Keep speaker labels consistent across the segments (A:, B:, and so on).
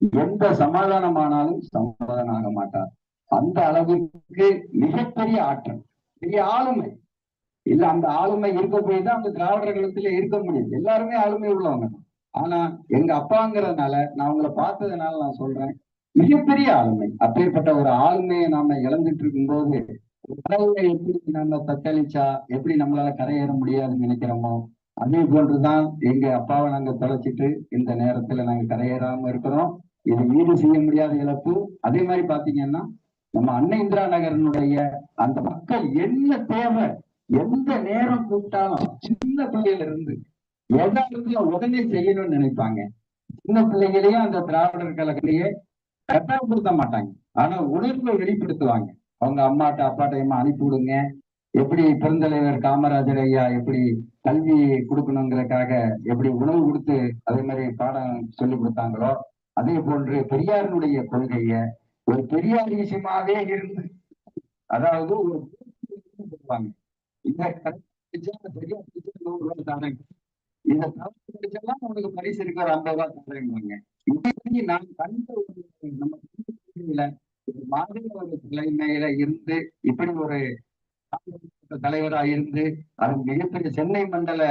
A: எந்த சமாதானமானாலும் சமாதானம் ஆக மாட்டார். அந்த அளவுக்கு மிகப்பெரிய ஆற்றல் பெரிய ஆளுமை. இல்ல அந்த ஆளுமை இருக்க போய் தான் அந்த திராவிடர்களத்துல இருக்க முடியும். எல்லாருமே ஆளுமை உள்ளவங்க ஆனா எங்க அப்பாங்கிறதுனால நான் உங்களை பார்த்ததுனால நான் சொல்றேன் மிகப்பெரிய ஆளுமை. அப்பேற்பட்ட ஒரு ஆளுமையை நாம இழந்துட்டு இருக்கும் போது கடவுளை எப்படி நம்ம தத்தளிச்சா எப்படி நம்மளால கரையேற முடியாதுன்னு நினைக்கிறோமோ அதே போன்றுதான் எங்க அப்பாவை நாங்க தொலைச்சிட்டு இந்த நேரத்துல நாங்க கரையேறாம இருக்கிறோம். இது ஈடு செய்ய முடியாத இழப்பு. அதே மாதிரி பாத்தீங்கன்னா நம்ம அன்னை இந்திரா நகரனுடைய அந்த மக்கள் என்ன தேவை எந்த நேரம் கூப்பிட்டாலும் சின்ன பிள்ளையில இருந்து எதா இருந்தாலும் உடனே செய்யணும்னு நினைப்பாங்க. சின்ன பிள்ளைகளையும் அந்த திராவிடர் கழகத்தையே கட்டாயப்படுத்த மாட்டாங்க. ஆனா உணர்வை வெளிப்படுத்துவாங்க. அவங்க அம்மாட்ட அப்பாட்ட அம்மா அனுப்பி விடுங்க. எப்படி பெருந்தலைவர் காமராஜர் ஐயா எப்படி கல்வி கொடுக்கணுங்கிறதுக்காக எப்படி உணவு கொடுத்து அதே மாதிரி பாடம் சொல்லி கொடுத்தாங்களோ அதே போன்று பெரியாரினுடைய கொள்கைய ஒரு பெரியார் விஷயமாவே இருந்து அதாவது ஒரு இந்த கல்வி பெரியார் நூறு ரூபாய் இந்த கல்வி படிச்செல்லாம் உனக்கு பரிசு இருக்க ஒரு ஐம்பது ரூபாய் தாரேங்க இப்படி நான் கண்ட ஒரு நம்ம ஒரு மாதிரி ஒரு தலைமையில இருந்து இப்படி ஒரு தலைவரா இருந்து அது மிகப்பெரிய சென்னை மண்டல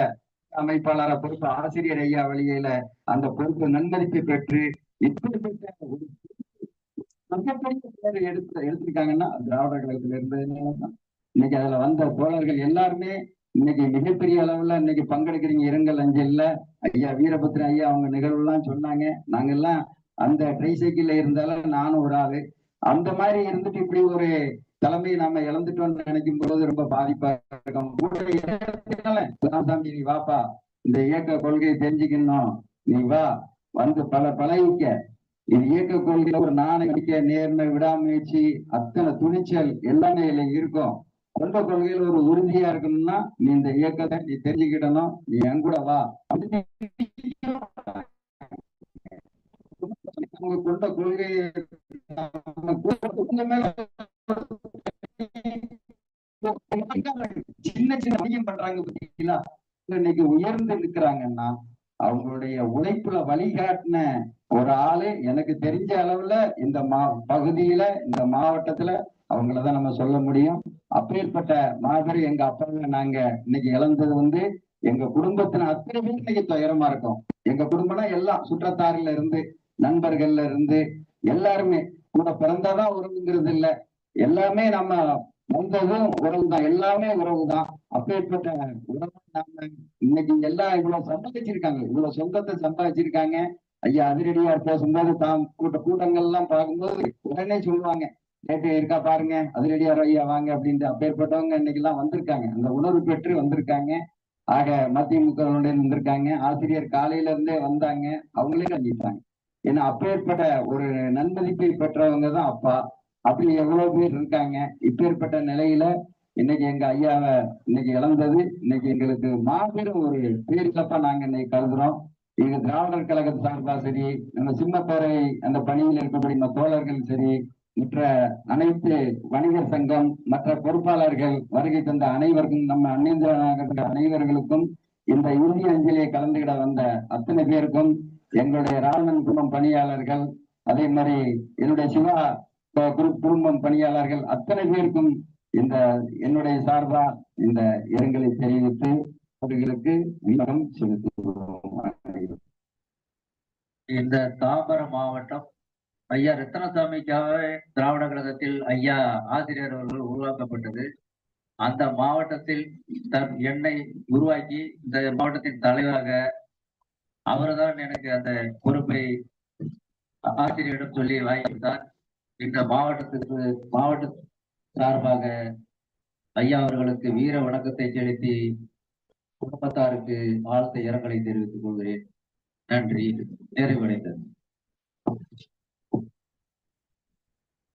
A: அமைப்பாளர பொறுப்பு ஆசிரியர் ஐயா வழியில அந்த பொறுப்பு நன்மதிப்பு பெற்று இப்படிப்பட்ட ஒரு மிகப்பெரிய பேர் எடுத்து எடுத்திருக்காங்கன்னா திராவிட கழகத்துல இருந்ததுனாலதான் இன்னைக்கு அதுல வந்த தோழர்கள் எல்லாருமே இன்னைக்கு மிகப்பெரிய அளவுல இன்னைக்கு பங்கெடுக்கிறீங்க. இரங்கல் அஞ்சல்ல ஐயா வீரபத்ரன் ஐயா அவங்க நிகழ்வு எல்லாம் சொன்னாங்க. நாங்க எல்லாம் அந்த ட்ரைசைக்கிள்ல இருந்தாலும் நானும் ஒரு ஆளு. அந்த மாதிரி இருந்துட்டு இப்படி ஒரு தலைமையை நாம இழந்துட்டோம்னு நினைக்கும் போது ரொம்ப பாதிப்பா இருக்கும். சாமி நீ வாப்பா. இந்த இயக்க கொள்கையை தெரிஞ்சுக்கணும். நீ வா. வந்து பல பழகிக்க. இது இயக்க கொள்கையில ஒரு நாணய நேர்மை விடாமுயற்சி அத்தனை துணிச்சல் எல்லாமே இல்லை இருக்கும். கொண்ட கொள்கையில ஒரு உறுதியா இருக்கணும்னா நீ இந்த இயக்கத்தை நீ தெரிஞ்சுக்கிடணும் நீ என் கூட வா. அவங்க கொண்ட கொள்கையை சின்ன சின்ன பண்றாங்க பாத்தீங்களா? இன்னைக்கு உயர்ந்து நிற்கிறாங்கன்னா அவங்களுடைய உழைப்புல வழிகாட்டின ஒரு ஆளு எனக்கு தெரிஞ்ச அளவுல இந்த மா பகுதியில இந்த மாவட்டத்துல அவங்களதான் நம்ம சொல்ல முடியும். அப்பேற்பட்ட மாபெரும் எங்க அப்பாவை நாங்க இன்னைக்கு இழந்தது வந்து எங்க குடும்பத்தின அத்தனை பேர் இன்னைக்கு துயரமா இருக்கும். எங்க குடும்பம்னா எல்லாம் சுற்றத்தாறுல இருந்து நண்பர்கள்ல இருந்து எல்லாருமே. கூட பிறந்தாதான் உறவுங்கிறது இல்லை. எல்லாமே நம்ம வந்ததும் உறவு தான் எல்லாமே உறவு தான் அப்பேற்பட்ட உறவு நாம இன்னைக்கு எல்லாம் இவ்வளவு சம்பாதிச்சிருக்காங்க. இவ்வளவு சொந்தத்தை சம்பாதிச்சிருக்காங்க. ஐயா அதிரடியார் பேசும்போது தாம் கூட்ட கூட்டங்கள் எல்லாம் பார்க்கும்போது உடனே சொல்லுவாங்க நேற்று இருக்கா பாருங்க அதிரடியார் ஐயா வாங்க அப்படின்ட்டு அப்பேற்பட்டவங்க இன்னைக்கு எல்லாம் வந்திருக்காங்க. அந்த உணர்வு பெற்று வந்திருக்காங்க. ஆக மதிமுகவுடைய வந்திருக்காங்க. ஆசிரியர் காலையில இருந்தே வந்தாங்க. அவங்களே கண்டிப்பாங்க. ஏன்னா அப்பேற்பட்ட ஒரு நன்மதிப்பை பெற்றவங்க தான் அப்பா. அப்படி எவ்வளவு பேர் இருக்காங்க? இப்பேற்பட்ட நிலையில இன்னைக்கு எங்க ஐயாவை இன்னைக்கு இழந்தது. இன்னைக்கு எங்களுக்கு மாபெரும் ஒரு பேரிழப்பா நாங்க இன்னைக்கு கருதுறோம். எங்க திராவிடர் கழக சார்பா சரி நம்ம சிம்மப்பேரை அந்த பணியில் இருக்கக்கூடிய தோழர்கள் சரி மற்ற அனைத்து வணிகர் சங்கம் மற்ற பொறுப்பாளர்கள் வருகை தந்த அனைவருக்கும் நம்ம அன்னிந்திர அனைவர்களுக்கும் இந்த இறுதி அஞ்சலியை கலந்துகிட வந்த அத்தனை பேருக்கும் எங்களுடைய ராவணன் குடும்பம் பணியாளர்கள் அதே மாதிரி என்னுடைய சிவா குடும்பம் பணியாளர்கள் அத்தனை பேருக்கும் இந்த என்னுடைய சார்பா இந்த இரங்கலை தெரிவித்து அவர்களுக்கு வீரம் செலுத்துகிறோம்.
B: இந்த தாம்பர மாவட்டம் ஐயா ரத்னசாமிக்காக திராவிட கழகத்தில் ஐயா ஆசிரியர் அவர்கள் உருவாக்கப்பட்டது. அந்த மாவட்டத்தில் தன் என்னை உருவாக்கி இந்த மாவட்டத்தின் தலைவராக அவர்தான் எனக்கு அந்த பொறுப்பை ஆசிரியரிடம் சொல்லி வாங்கிவிட்டார். இந்த மாவட்டத்துக்கு மாவட்ட சார்பாக ஐயா அவர்களுக்கு வீர வணக்கத்தை செலுத்தி குடும்பத்தாருக்கு ஆழ்த்த இரங்கலை தெரிவித்துக் கொள்கிறேன். நன்றி. நிறைவடைந்தது.